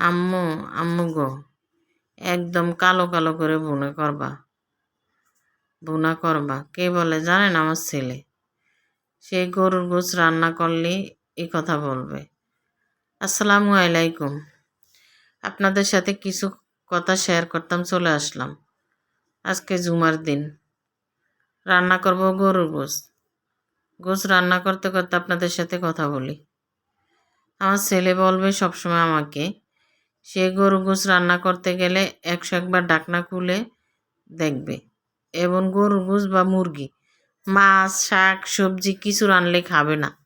আম্মু আম্মু গো, একদম কালো কালো করে বুনা করবা। বুনা করবা? কে বলে? জানেন আমার ছেলে। সে গরুর গোছ রান্না করলে এই কথা বলবে। আসসালামু আলাইকুম। আপনাদের সাথে কিছু কথা শেয়ার করতাম, চলে আসলাম। আজকে জুমার দিন। রান্না করব গরুর গোছ গোছ রান্না করতে করতে আপনাদের সাথে কথা বলি। আমার ছেলে বলবে সবসময় আমাকে সে গরু গোছ রান্না করতে গেলে একশো একবার ডাকনা খুলে দেখবে। এবং গরু গোছ বা মুরগি, মাছ, শাক, সবজি কিছু রানলে খাবে না।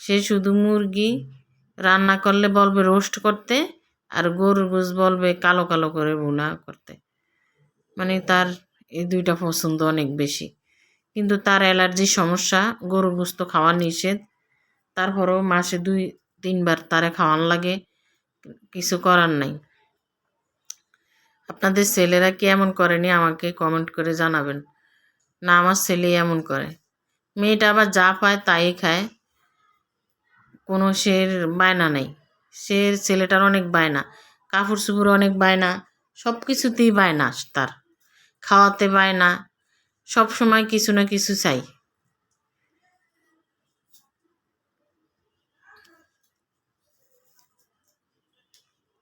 সে শুধু মুরগি রান্না করলে বলবে রোস্ট করতে আর গরুর গোছ বলবে কালো কালো করে বোনা করতে। মানে তার এই দুইটা পছন্দ অনেক বেশি। কিন্তু তার অ্যালার্জির সমস্যা গরুর গোস্ত তো খাওয়া নিষেধ। তারপরেও মাসে দুই, তিনবার তারে খাওয়ান লাগে। কিছু করার নাই। আপনাদের ছেলেরা কি এমন করেনি আমাকে কমেন্ট করে জানাবেন? না, আমার ছেলে এমন করে। মেয়েটা আবার যা পায় তাই খায়। কোনো সের বায়না নেই। সে ছেলেটার অনেক বায়না, কাপড় চুপড় অনেক বায়না সব কিছুতেই বায়না তার। খাওয়াতে বায়না সব সময় কিছু না কিছু চাই।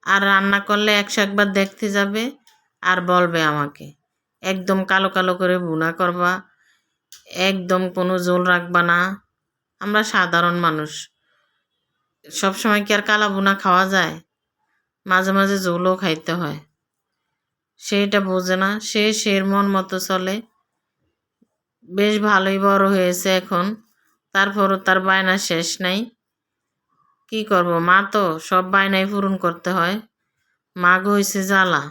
আর রান্না করলে একশো একবার দেখতে যাবে আর বলবে আমাকে। একদম কালো কালো করে বুনা করবা। একদম কোনো জোল রাখবা না। আমরা সাধারণ মানুষ। সব সময় কি আর কালা বুনা খাওয়া যায়? মাঝে মাঝে জোলও খাইতে হয়। সে এটা বোঝে না। সে সের মন মতো চলে। বেশ ভালোই বড় হয়েছে এখন। তারপরও তার বায়না শেষ নাই। কি করব? মা তো সব বায়নাই পূরণ করতে হয়। মা গো হয়েছে জ্বালা।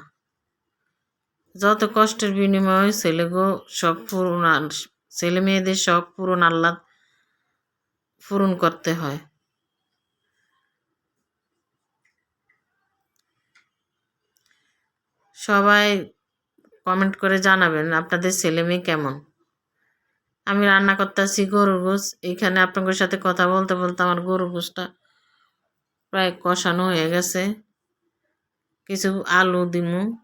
যত কষ্টের বিনিময়ে ছেলে গো সব পূরণ ছেলে মেয়েদের সব পূরণ আল্লাহ পূরণ করতে হয়। সবাই কমেন্ট করে জানাবেন, আপনাদের ছেলে মেয়ে কেমন? আমি রান্না করতে করতেছি গরুর গোস এইখানে আপনাদের সাথে কথা বলতে বলতে আমার গরুর গোসটা প্রায় কষানো হয়ে গেছে। কিছু আলু দিমু।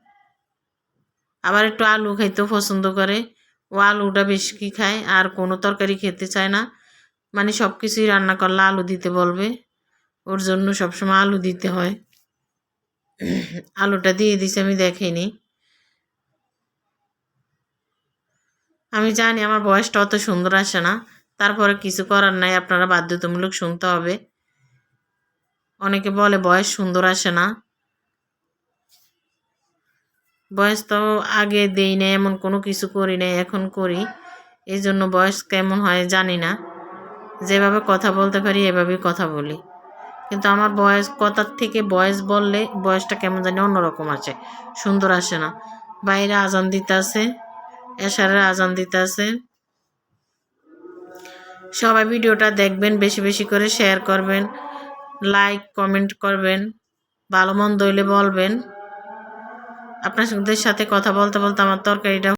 আবার একটু আলু খাইতেও পছন্দ করে। ও আলুটা বেশি কি খায়, আর কোনো তরকারি খেতে চায় না। মানে সব কিছুই রান্না করলে আলু দিতে বলবে। ওর জন্য সবসময় আলু দিতে হয়। আলুটা দিয়ে দিছে, আমি দেখিনি। আমি জানি আমার বয়সটা অত সুন্দর আসে না। তারপরে কিছু করার নাই, আপনারা বাধ্যতামূলক শুনতে হবে। অনেকে বলে বয়স সুন্দর আসে না। বয়স তো আগে দেই না এমন কোনো কিছু করি নাই, এখন করি। এই জন্য বয়স কেমন হয় জানি না। যেভাবে কথা বলতে পারি, এভাবেই কথা বলি। কিন্তু আমার বয়স, কথার থেকে বয়স বললে বয়সটা কেমন জানি অন্যরকম আছে সুন্দর আসে না। বাইরে আজান দিতে আছে এশারের আজান দিতে আছে। সবাই ভিডিওটা দেখবেন, বেশি বেশি করে শেয়ার করবেন। লাইক কমেন্ট করবেন ভালো মন্দ হইলে বলবেন। আপনার সাথে কথা বলতে বলতে আমার তরকারিটা